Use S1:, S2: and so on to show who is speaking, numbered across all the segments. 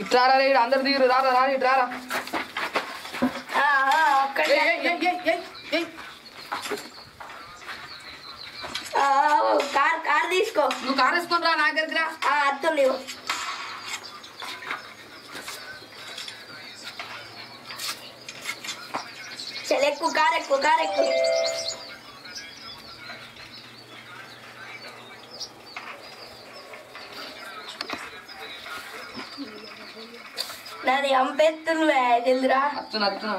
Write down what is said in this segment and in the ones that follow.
S1: ఇట్రారా రే ఈడ అందరు దిగురు రారా రాని ఇటు రారా.
S2: ఆ, ఆ, ఒక్కడే
S1: ఏయ్, ఏయ్, ఏయ్, ఏయ్, ఏయ్, ఏయ్.
S2: ఆ, ఓ, కార్ కార్ తీసుకో.
S1: నువ్వు కారు వేసుకొని రా నా దగ్గరికి రా.
S2: నీవు. చల్ ఎక్కువ కార్ ఎక్కువ కార్ ఎక్కువ. నాది అంపెత్తునువే తెలుదురా.
S1: అత్తున అత్తున.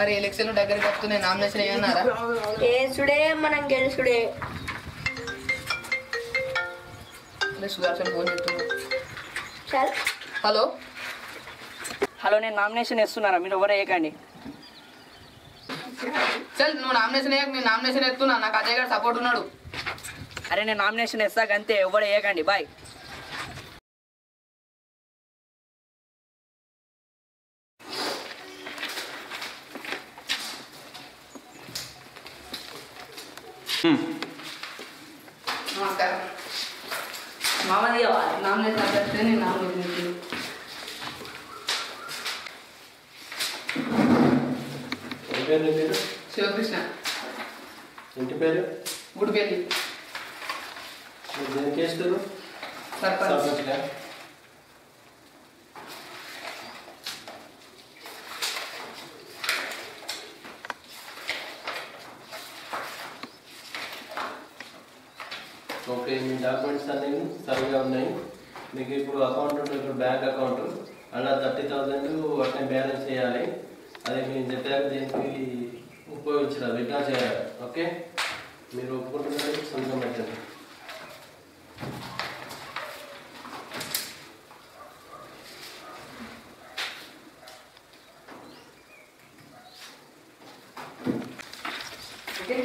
S1: అరే ఎలక్షన్ దగ్గరికి వస్తున్నాయి నామినేషన్ ఏమన్నారా?
S2: కేసుడే మనం గెలుసుడే.
S1: అరే సుదర్శన్ ఫోన్ చేస్తున్నా
S2: చల్.
S1: హలో?
S3: హలో నేను నామినేషన్ ఇస్తున్నారా మీరు ఎవరు వేయకండి.
S1: చల్ నువ్వు నామినేషన్ వేయక నేను నామినేషన్ ఎత్తున్నా నాకు అజయ్ గారు సపోర్ట్ ఉన్నాడు.
S3: అరే నేను నామినేషన్ ఇస్తాక అంతే ఎవరు వేయకండి బాయ్
S1: నమస్కారం మామది నామినేషన్ అభ్యర్థి నేను నామినేషన్ ఎత్తున్నా.
S4: ఏం పేరు నీ పేరు
S1: శివకృష్ణ
S4: ఇంటి పేరు
S1: గుడిపల్లి
S4: మీరు దేనికి వేస్తారు
S1: సర్పంచ్
S4: సర్పంచ్గా ఓకే మీ డాక్యుమెంట్స్ అన్నీ సరిగా ఉన్నాయి. మీకు ఇప్పుడు అకౌంట్ ఉంటుంది ఇప్పుడు బ్యాంక్ అకౌంట్. అలా థర్టీ థౌజండ్ అట్నే బ్యాలెన్స్ చేయాలి. అది మీ చెప్పాక దీనికి ఉపయోగించాలి విడ్డా చేయాలి. ఓకే? మీరు ఒప్పుకుంటున్నారు? సొంతం పెట్టండి
S1: ఓకే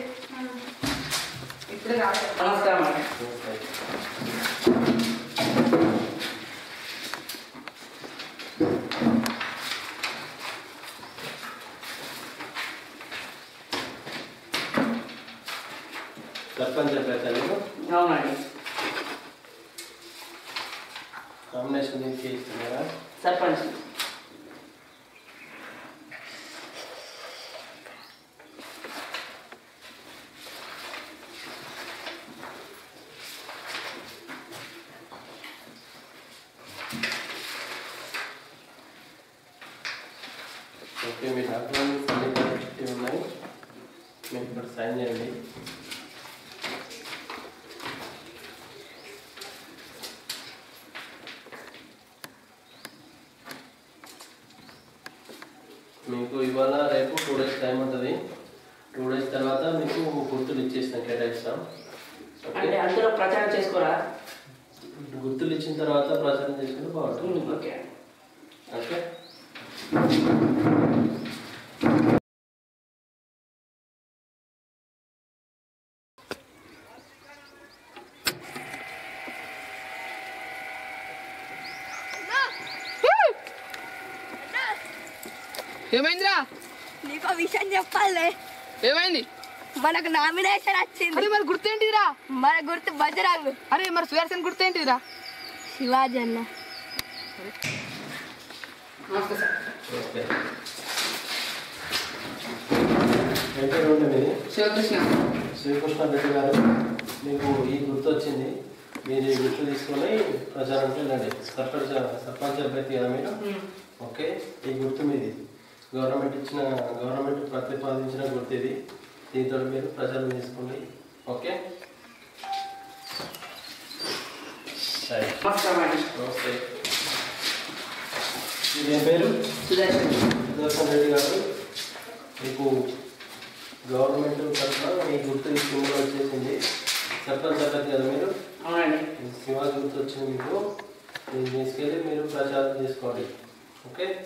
S1: ఇప్పుడే రాలేదు
S3: నమస్కారం అండి
S4: సర్పంచ్ చెప్పారు నేను
S3: అవునండి
S4: నామినేషన్ దీనికి ఇస్తున్నారా
S3: సర్పంచ్
S4: ఓకే మీ డాక్యుమెంట్స్ అన్ని కరెక్ట్ ఉన్నాయి మీరు ఇప్పుడు సైన్ చేయండి మీకు ఇవాళ రేపు టూ డేస్ టైం ఉంటుంది. టూ డేస్ తర్వాత మీకు గుర్తులు ఇచ్చేస్తాం కేటాయిస్తాం. ఓకే
S3: అంటే అందులో ప్రచారం చేసుకోరా?
S4: గుర్తులు ఇచ్చిన తర్వాత ప్రచారం చేసుకుంటే బాగుంటుంది.
S3: ఓకే
S4: ఓకే
S1: ఏమైందిరా
S2: నీకు ఒక విషయం చెప్పాలి.
S1: ఏమైంది?
S2: మనకు నామినేషన్ వచ్చింది.
S1: మరి గుర్తేంటిదిరా?
S2: మన గుర్తు బజరంగ్.
S1: అరే మరి సుదర్శన్ గుర్తేంటిదిరా?
S2: శివాజీ అన్న.
S1: శివకృష్ణ.
S4: శ్రీకృష్ణ రెడ్డి గారు మీకు ఈ గుర్తు వచ్చింది మీరు ఈ గుర్తు తీసుకొని ప్రచారంకి వెళ్ళండి సర్పంచ్ సర్పంచ్ అభ్యర్థి కదా మీరు ఓకే ఈ గుర్తు మీది. గవర్నమెంట్ ఇచ్చిన గవర్నమెంట్ ప్రతిపాదించిన గుర్తు ఇది. దీంతో మీరు ప్రచారం చేసుకోండి. ఓకే? సరే. నమస్తే. పేరు?
S3: సుదర్శన్.
S4: సుదర్శన్ రెడ్డి. గారు మీకు గవర్నమెంట్ తరఫున మీ గుర్తు స్కీమ్లో వచ్చేసింది. సర్పంచ్ అభ్యర్థి కదా మీరు?
S3: అవునండి.
S4: శివాజీ గుర్తు వచ్చింది మీకు. దీన్ని తీసుకెళ్ళి మీరు ప్రచారం చేసుకోండి. ఓకే?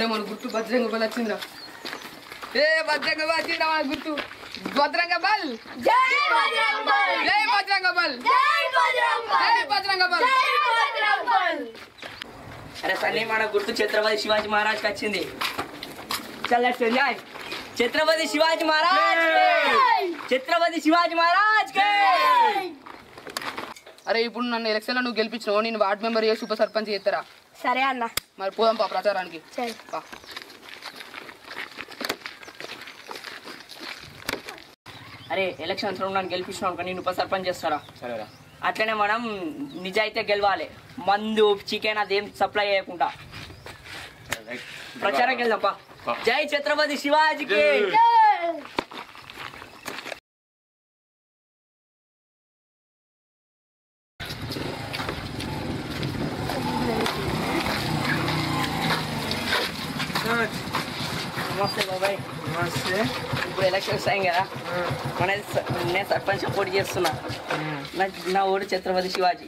S1: అరే మన గుర్తు బజరంగ బల్ వచ్చిందిరా. ఏ బజరంగ బల్ వచ్చిందిరా మన గుర్తు? బజరంగ బల్.
S2: జై బజరంగ్ బల్.
S1: జై బల్.
S2: జై బల్.
S1: జై బజరంగ బల్.
S2: జై బజరంగ్ బల్.
S3: అరే సన్నీ మన గుర్తు ఛత్రపతి శివాజీ మహారాజ్కి వచ్చింది. చల్ లెట్స్ ఎంజాయ్ ఛత్రపతి శివాజీ మహారాజ్ ఛత్రపతి శివాజీ మహారాజ్
S1: అరే ఇప్పుడు నన్ను ఎలక్షన్లో నువ్వు గెలిపించినావు నేను వార్డ్ మెంబర్ చేసి ఉప సర్పంచ్ చేస్తారా?
S2: సరే అన్న.
S1: మరి పోదాం పా ప్రచారానికి.
S2: సరే.
S1: పా.
S3: అరే ఎలక్షన్స్ నన్ను గెలిపించినావు అనుకో నేను ఉప సర్పంచ్ చేస్తారా అట్లనే మనం నిజాయితీ గెలవాలి. మందు చికెన్ అదేం సప్లై చేయకుండా. ప్రచారంకి వెళ్దాం పా. జై ఛత్రపతి శివాజీకి నమస్తే బాబాయ్.
S5: నమస్తే.
S3: ఇప్పుడు ఎలక్షన్స్ అయ్యాం కదా. మన నేను సర్పంచ్ పోటీ చేస్తున్నా. నా నా ఓటు ఛత్రపతి శివాజీ.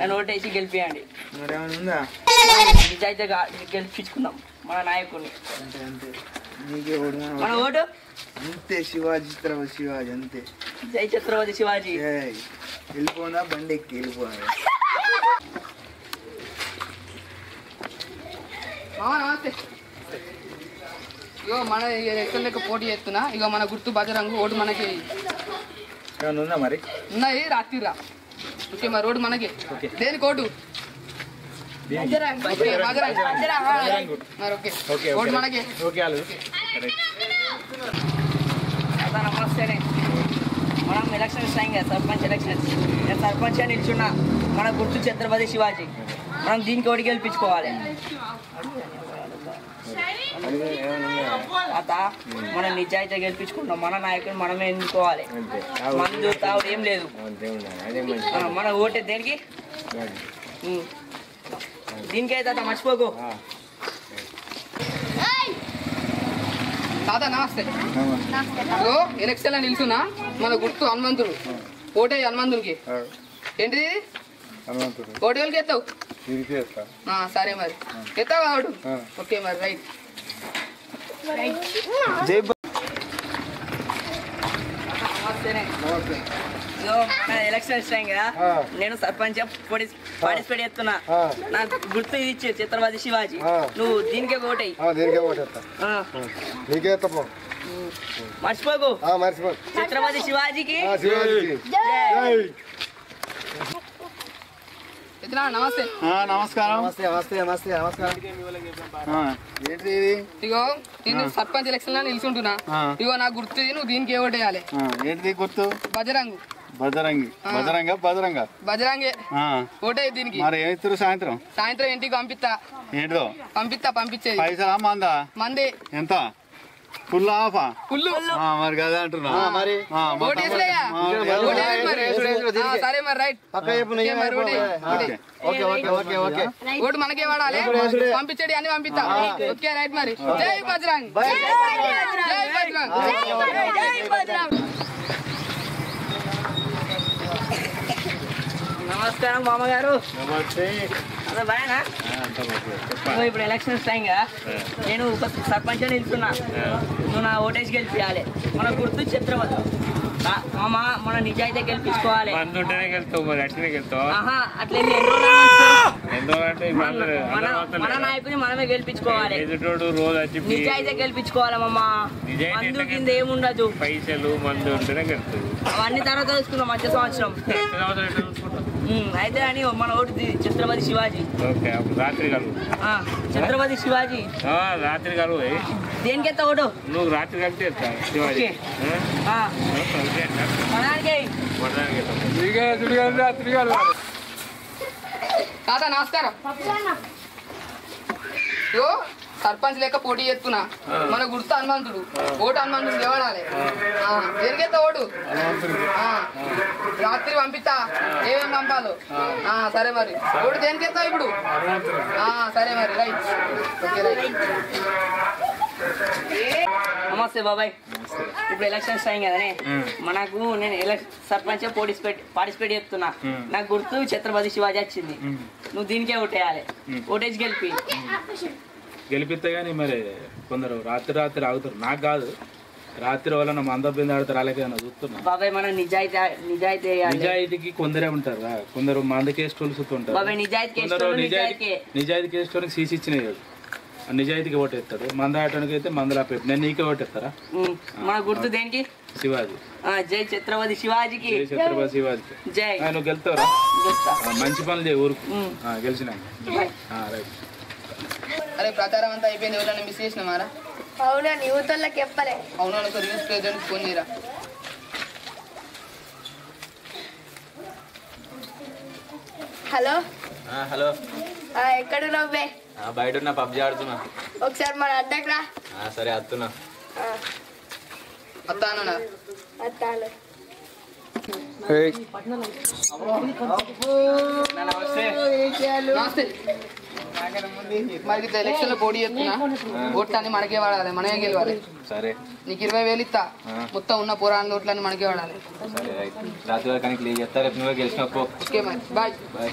S3: నన్ను ఓటు వేసి గెలిపియండి నిజాయితీగా గెలిపించుకుందాం మన నాయకుడిని. మన ఓటు.
S5: అంతే శివాజీ చిత్రపతి శివాజీ అంతే.
S3: జై ఛత్రపతి శివాజీ.
S5: వెళ్ళిపోనా? బండి ఎక్కి వెళ్ళిపోనా?
S1: నమస్తే. ఇగో మన ఎలక్షన్ లెక్క పోటీ చేస్తున్నా. ఇగో మన గుర్తు బజరంగు ఓటు మనకి.
S5: ఉందా మరి?
S1: ఉన్నాయి రాత్రిరా. ఓకే మరి ఓటు మనకి. ఓటు? ఓకే, బజరంగ్. మరి ఓకే. ఓటు మనకి.
S5: ఓకే వాళ్ళు
S3: అదా నమస్తేనే మనం ఎలక్షన్స్ అయ్యాం కదా సర్పంచ్ ఎలక్షన్స్ నేను సర్పంచ్ అని నిల్చున్నా. మన గుర్తు ఛత్రపతి శివాజీ. మనం దీనికి ఓడి గెలిపించుకోవాలి. అత మన నిజాయితీ గెలిపించుకుంటాం మన నాయకుని మనమే ఎన్నుకోవాలి. మందు తావుడు ఏం లేదు. మన ఓటే దేనికి? ఉమ్. దీనికైతే అత మర్చిపోకు.
S1: తాత నమస్తే. ఇగో ఎలక్షన్లో నిల్చున్నా? మన గుర్తు హనుమంతుడు. ఓటే హనుమంతుడికి ఏంటిది ఓటు ఎవరికి ఎత్తావు సరే మరి. ఎత్తావు ఓకే మరి రైట్.
S5: జై
S3: కదా నేను సర్పంచ్ పార్టిసిపేట్ చేస్తున్నా. నాకు గుర్తు ఇది ఇచ్చే ఛత్రపతి శివాజీ. నువ్వు దీనికే ఓటేయి
S6: దీనికే ఓటేస్తా. నీకే తప్ప
S3: మర్చిపోకు.
S6: మర్చిపో.
S3: ఛత్రపతి శివాజీకి.
S1: నమస్తే.
S5: నమస్కారం.
S6: నమస్తే నమస్తే నమస్తే నమస్కారం.
S5: ఏంటి ఇది?
S1: ఇగో నేను సర్పంచ్ ఎలక్షన్లో నిల్చుంటున్నా. ఇగో నా గుర్తు నువ్వు దీనికి
S5: ఏంటిది గుర్తు?
S1: బజరంగు.
S5: భద్రంగా భద్రంగా
S1: బజరంగే
S5: ఆ,
S1: ఓటే దీనికి.
S5: మరి ఏమిస్తారు సాయంత్రం?
S1: సాయంత్రం ఇంటికి పంపిస్తా
S5: ఏంటిదో?
S1: పంపిస్తా పంపించేది.
S5: పైసలా మందా?
S1: మంది.
S5: ఎంత? ఫుల్ ఆఫా మరి కదా అంటున్నా మరి.
S1: సరే మరి right. Okay.
S6: Okay okay. Okay okay
S1: vote మనకే వాడాలి. పంపించేది అన్ని పంపిస్తా. ఓకే రైట్ మరి. జై బజరంగ్ జై బజరంగ్
S2: జై బజరంగ్
S3: నమస్కారం మామగారు
S5: నమస్తే.
S3: అదే ఇదిగో ఇప్పుడు ఎలక్షన్స్ టైం కదా. నేను ఉప సర్పంచ్ అని నిలుస్తున్నా నువ్వు నా ఓటేసి గెలిపించాలి మన గుర్తు ఆ, మామ మన నిజాయితీ గెలిపించుకోవాలి.
S7: మరి అట్లనే
S3: ఆహా అట్లే మన. నాయకుని మనమే గెలిపించుకోవాలి.
S7: ఎదుటోడు రోజు వచ్చి పీ-
S3: నిజాయితీ గెలిపించుకోవాలి మమ్మ మందు కింద ఏముండదు.
S7: పైసలు మందు ఉంటేనే వెళ్తావు
S3: అవన్నీ తర్వాత చూసుకుందాం మధ్య సంవత్సరం. అయితే అని మన ఓటు ఛత్రపతి శివాజీ.
S7: ఓకే రాత్రి
S3: ఆ, ఛత్రపతి శివాజీ.
S7: ఆ, రాత్రి కలువు ఏ?
S3: దేనికెత్త ఓటు?
S7: నువ్వు రాత్రి శివాజీ. కొట్టడానికి ఇస్తా.
S1: తాత నమస్కారం. సర్పంచ్ లెక్క పోటీ చేస్తున్నా. మన గుర్తు హనుమంతుడు. ఓటు హనుమంతుడు దేవాడాలి దేనికెత్త ఓటు ఆ, రాత్రి పంపిస్తా. ఏమేమి పంపాలో? ఆ, సరే మరి. ఓటు దేనికెత్తావు ఇప్పుడు? ఆ, సరే మరి రైట్. Okay right.
S3: నమస్తే బాబాయ్. ఇప్పుడు ఎలక్షన్స్ టైం కదనే? మనకు నేను ఎలక్షన్ సర్పంచ్ పార్టిసిపేట్ పార్టిసిపేట్ చేస్తున్నా. నాకు గుర్తు ఛత్రపతి శివాజీ వచ్చింది. నువ్వు దీనికే ఓటేయాలి. ఓటేసి గెలిపి.
S8: గెలిపిస్తే కానీ మరి కొందరు రాత్రి రాత్రి ఆగుతారు. నాకు కాదు. రాత్రి వల్ల మంద బింద ఆడతారు. అలాగే చూస్తున్నా?
S3: బాబాయ్ మనం నిజాయితీ నిజాయితీ
S8: నిజాయితీకి కొందరే ఉంటారు రా. కొందరు మందకే స్టోల్ సుత్తుంటారు
S3: బాబాయ్ నిజాయితీ
S8: కొందరు
S3: కేసు
S8: నిజాయితీ
S3: నిజాయితీ
S8: నిజాయితీ సీసీ ఇచ్చినాయి ఆ నిజాయితీకి ఓటేస్తాడు మంద ఆడటానికి అయితే మందలా పెట్టి నేను నీకే ఓటేస్తారా
S3: మన గుర్తు దేనికి?
S8: శివాజీ.
S3: ఆ, జై ఛత్రపతి శివాజీకి.
S8: జై ఛత్రపతి శివాజీకి.
S3: జై.
S8: ఆ, నువ్వు గెలుతావురా?
S3: గెలుస్తా.
S8: ఆ, మంచి పనులు చేయి ఊరుకు.
S3: ఉమ్.
S8: ఆ, గెలిచినా
S3: బాయ్.
S8: రైట్.
S1: అరే ప్రచారం అంతా అయిపోయింది. ఎవరైనా మిస్ చేసినామారా
S2: అవునా యువతలకు చెప్పలే.
S1: అవును ఒకసారి న్యూస్ ప్రెసిడెంట్ ఫోన్ చేయరా?
S2: హలో?
S9: హలో.
S2: ఎక్కడ నవ్వే
S9: బయట ఉన్న పబ్జి ఆడుతున్నా.
S2: ఒకసారి మన అడ్డకు రా.
S9: ఆ, సరే వస్తున్నా
S2: ఆ,
S1: అత్తానా.
S2: అత్తాను
S1: నమస్తే. మరి ఎలక్షన్లో పోటీ చేస్తున్నా. ఓట్లన్నీ మనకే వాడాలి మనమే గెలవాలి.
S9: సరే.
S1: నీకు ఇరవై వేలు ఇస్తా. మొత్తం ఉన్న పురాణ ఓట్లన్నీ మనకే వాడాలి
S9: రాత్రి వరకు కానీ క్లియర్ చేస్తా రేపు నువ్వే గెలిచిన పో.
S1: ఓకే మరి. బాయ్.
S9: బాయ్.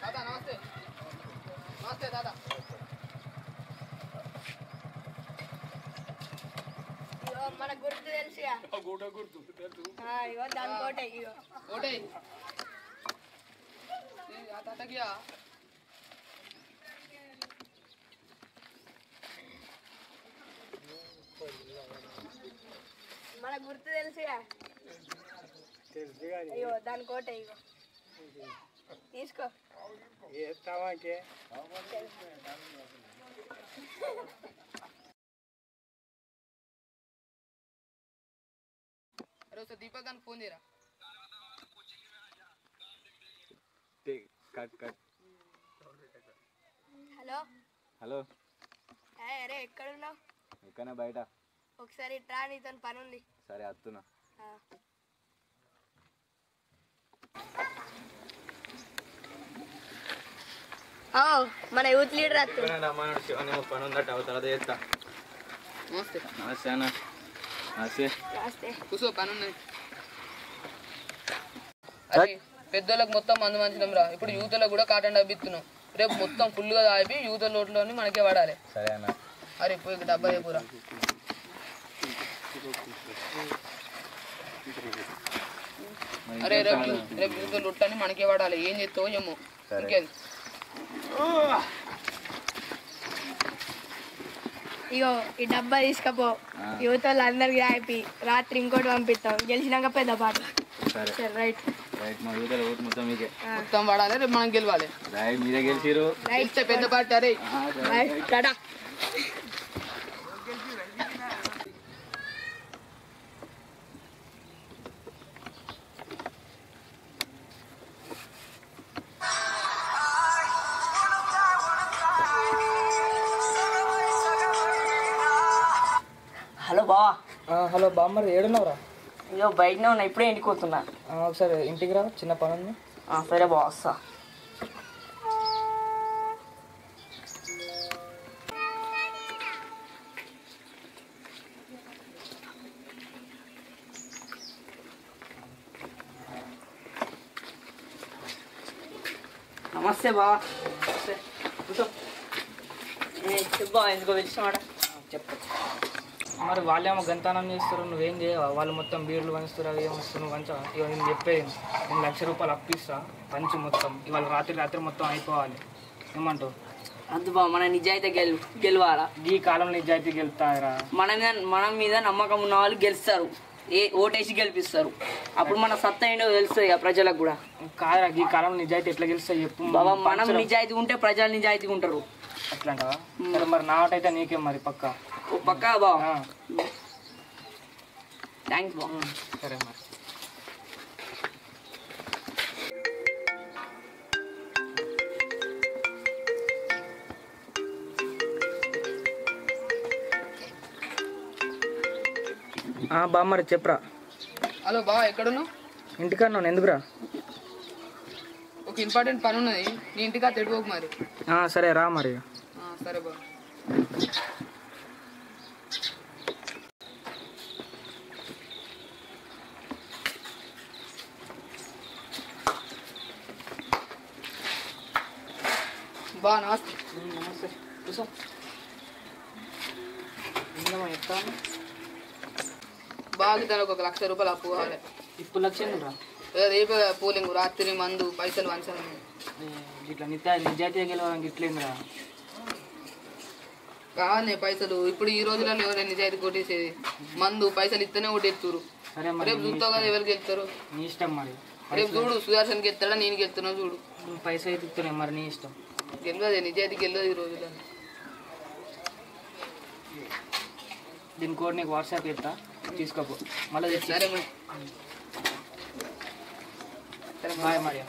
S1: తాత నమస్తే నమస్తే తాత
S2: ఇగో మన గుర్తు తెలుసుగా ఆ, ఇగో దాని కోట ఇగో
S1: ఓటే ఆ తాతకి
S2: మన గుర్తు తెలుసుగా అయ్యో దాని కోట ఇగో తీసుకో
S1: ఒకసారి దీపక్ గారికి ఫోన్ చేయరా?
S9: Cut cut.
S2: హలో?
S9: హలో?
S2: అరే ఎక్కడున్నావు?
S9: ఎక్కడనే బయట?
S2: ఒకసారి ట్రా నీతో పని ఉంది
S9: సరే.
S2: ఓ మన యూత్ లీడర్
S9: శివనేమో పని ఉందట అవ తర్వాత చేస్తా
S1: నమస్తే.
S9: నమస్తే అన్న.
S1: కూర్చో పని ఉన్నది అరే పెద్దోళ్ళకి మొత్తం మందు మంచినాం రా. ఇప్పుడు యూత్లో కూడా కాటన్ డబ్బు ఇస్తున్నాం రేపు మొత్తం ఫుల్గా తాపి యూత్ లోట్లోని మనకే వాడాలి.
S9: సరే అన్న.
S1: అరే పోయి ఇక్కడ డబ్బా రేపురా అరే రేపు రేపు యూత్ లొట్టని మనకే వాడాలి. ఏం చేస్తావో ఏమో. ఇంకేది
S2: ఇగో ఈ డబ్బా తీసుకపో. యువత వాళ్ళందరికి రాయిపి రాత్రి ఇంకోటి పంపిస్తాం గెలిచినాక పెద్ద పాట
S9: సరే.
S2: సరే రైట్.
S9: రైట్ మా యూతల ఓటు మొత్తం మీకే.
S1: మొత్తం వాడాలి రేపు మనం గెలవాలి.
S9: రైట్ మీరే గెలిచిరు
S1: పెద్ద అరే.
S2: Right tata.
S3: హలో బావా
S10: హలో బామ్మర్ ఏడున్నావురా?
S3: అయ్యో బయటనే ఉన్నా ఇప్పుడే ఇంటికి పోతున్నా
S10: ఒకసారి ఇంటికి రా చిన్న పని ఉంది
S3: సరే బావ వస్తా. నమస్తే బావా నమస్తే. కూర్చో. బావ ఎందుకో పిలిచినామాట
S10: చెప్పు. మరి వాళ్ళేమో గంతానం చేస్తారు నువ్వేం చేయవా? వాళ్ళు మొత్తం బీర్లు పంచుతారు అవి ఏమొస్తారు నువ్వు పంచవా? ఇక నేను చెప్పేది నేను లక్ష రూపాయలు అప్పిస్తా పంచి మొత్తం. ఇవాళ రాత్రి రాత్రి మొత్తం అయిపోవాలి. ఏమంటావు?
S3: వద్దు బావ మన నిజాయితీ గెలు గెలవాలా?
S10: ఈ కాలం నిజాయితీ గెలుతారా
S3: మన మీద మన మీద నమ్మకం ఉన్న వాళ్ళు గెలుస్తారు. ఏ ఓటేసి గెలిపిస్తారు. అప్పుడు మన సత్తా ఏంటో తెలుస్తుంది ప్రజలకు కూడా.
S10: కాదురా ఈ కాలం నిజాయితీ ఎట్లా గెలుస్తాయి చెప్పు.
S3: బాబా మనం నిజాయితీ ఉంటే ప్రజలు నిజాయితీగా ఉంటారు.
S10: అట్లా అంటావా? సరే మరి నా ఓటు అయితే నీకే మరి పక్క?
S3: పక్కా బావ థ్యాంక్స్ బావ
S10: సరే మరి. బామ్మరి చెప్పరా.
S1: హలో బావ ఎక్కడున్నావు?
S10: ఇంటికన్నా ఎందుకురా?
S1: ఒక ఇంపార్టెంట్ పని ఉన్నది. నీ ఇంటికా తెడుకోకు మరి.
S10: ఆ, సరే రా మరి.
S1: ఆ, సరే బావ బా నమస్తే.
S10: నమస్తే. కూర్చో. చెప్తాను
S1: బాగా తనకు ఒక లక్ష రూపాయలు అప్పు కావాలి.
S10: ఇప్పుడు లక్ష ఎందుకురా
S1: ఏ రేపు పూలింగ్ రాత్రి మందు పైసలు వంచడం
S10: ఇట్లా నిత్య నిజాయితీగా గెలవాలని ఇట్లేందిరా
S1: కావాలి పైసలు. ఇప్పుడు ఈ రోజులలో ఎవరైనా నిజాయితీ కొట్టేసేది? మందు పైసలు ఇస్తేనే కొట్టేస్తారు
S10: సరే మరి
S1: రేపు చూస్తావు కదా ఎవరికి వెళ్తారు
S10: నీ ఇష్టం మరి.
S1: రేపు చూడు సుదర్శన్కి వెళ్తాడా నేను వెళ్తున్నా చూడు.
S10: పైసలు అయితే ఇస్తున్నాయి మరి నీ ఇష్టం.
S1: గెలవదు నిజాయితీ గెలవదు ఈ రోజులలో.
S10: దీని కోడ్ నీకు వాట్సాప్ చేస్తా. తీసుకోపో. మళ్ళీ
S1: సరే
S10: బాయ్ మరి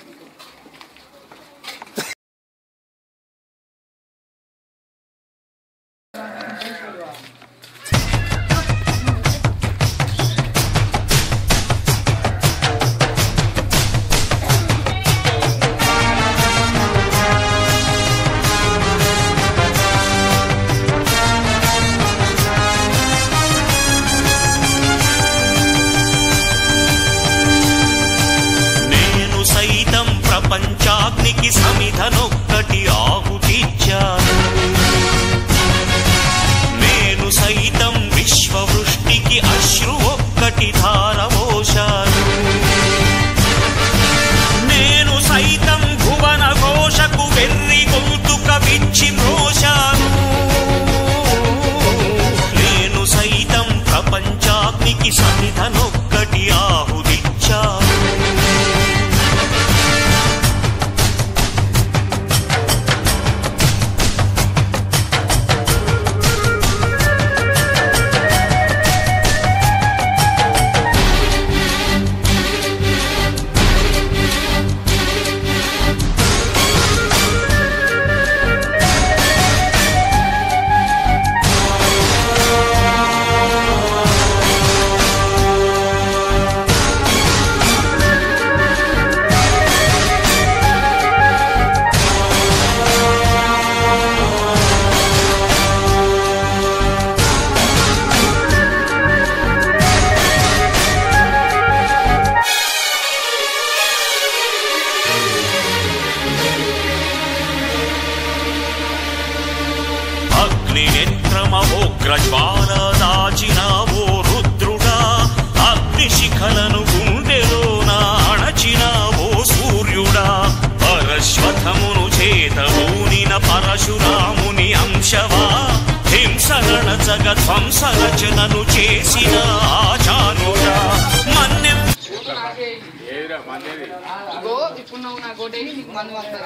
S11: ఆచానుడా మన్నెం
S7: ఏదిరా మందేది
S1: ఇగో ఈ ఎప్పుడు నా గోటే నీకు మందు పంపుతా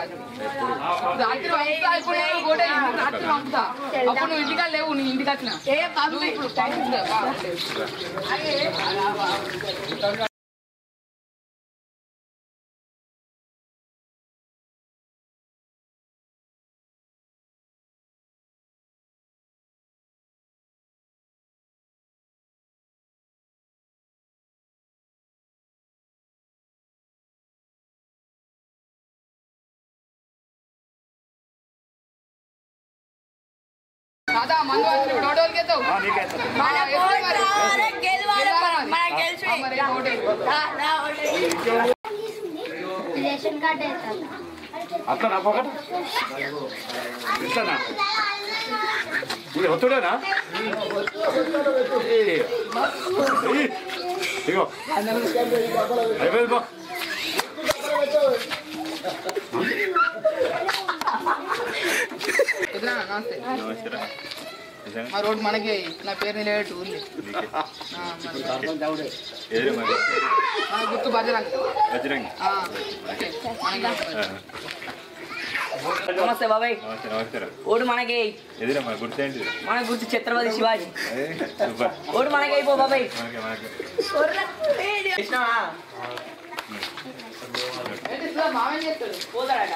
S1: రాత్రి పంపుతా ఇప్పుడు నేను రాత్రి పంపుతా. అప్పుడు నువ్వు ఇంటికి లేవు నీ ఇంటికి వచ్చిన. ఇప్పుడు పంపుతా, బా. రాదా మందు వచ్చి టోటోల్కి ఎత్తావు
S2: మన కోట గెలవాలి మనం. మన గెలిచి.
S1: మరి గోటే
S12: రేషన్ కార్డు వేస్తాను
S5: అట్లా నా పొగట ఇట్లానా ఇది ఒత్తుడేనా? ఏ, ఏ, ఇగో అయిపోయింది పో.
S1: ఎదురా నమస్తే. మా రోడ్ మనకి నా పేరు నిలబెట్టు ఉంది. గుర్తు బజరంగ్.
S3: నమస్తే బాబాయ్. ఓటు మనకి.
S9: ఎదురా మరి గుర్తేంటి?
S3: మన గుర్తు ఛత్రపతి శివాజీ. ఓటు మనకి అయిపో బాబాయ్.
S1: మామేం చేస్తాడు?
S3: పోతాడట.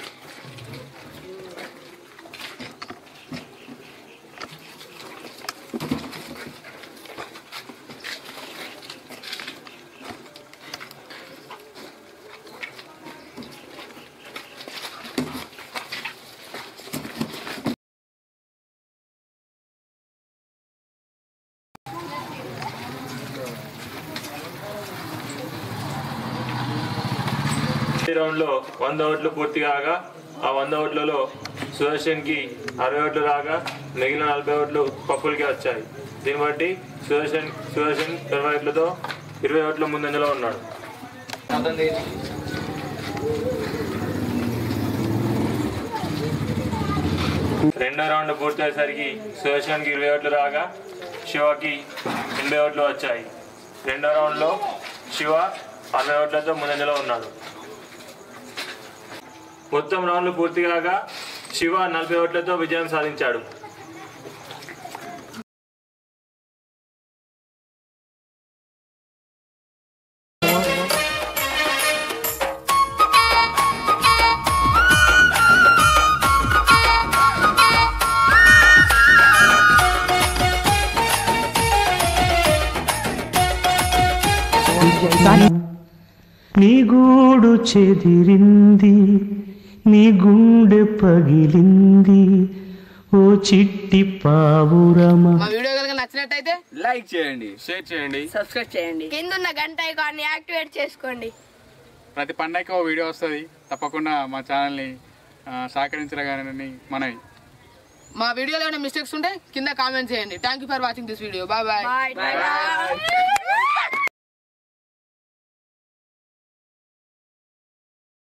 S13: రౌండ్లో వంద ఓట్లు పూర్తి కాగా ఆ వంద ఓట్లలో సుదర్శన్కి అరవై ఓట్లు రాగా మిగిలిన నలభై ఓట్లు పప్పులకి వచ్చాయి. దీన్ని బట్టి సుదర్శన్ సుదర్శన్ ఇరవై ఓట్లతో ఇరవై ఓట్ల ముందంజలో ఉన్నాడు. రెండో రౌండ్ పూర్తయ్యేసరికి సుదర్శన్కి ఇరవై ఓట్లు రాగా శివకి ఎనభై ఓట్లు వచ్చాయి. రెండో రౌండ్లో శివ అరవై ఓట్లతో ముందంజలో ఉన్నాడు. మొత్తం రౌండ్లు పూర్తి కాగా శివ నలభై ఓట్లతో విజయం సాధించాడు.
S14: నీ గూడు చెదిరింది. నీ గుండె పగిలింది. ఓ చిట్టి పావురమా.
S1: మా వీడియో కనుక నచ్చినట్టయితే
S5: లైక్ చేయండి షేర్ చేయండి.
S3: సబ్స్క్రైబ్ చేయండి.
S2: కింద ఉన్న గంట ఐకాన్ని యాక్టివేట్ చేసుకోండి.
S5: ప్రతి పండగకి ఒక వీడియో వస్తుంది. తప్పకుండా మా ఛానల్ని సహకరించగానని మనవి.
S1: మా వీడియోలో ఏమైనా మిస్టేక్స్ ఉంటే కింద కామెంట్ చేయండి. Thank you for watching this video bye bye
S2: bye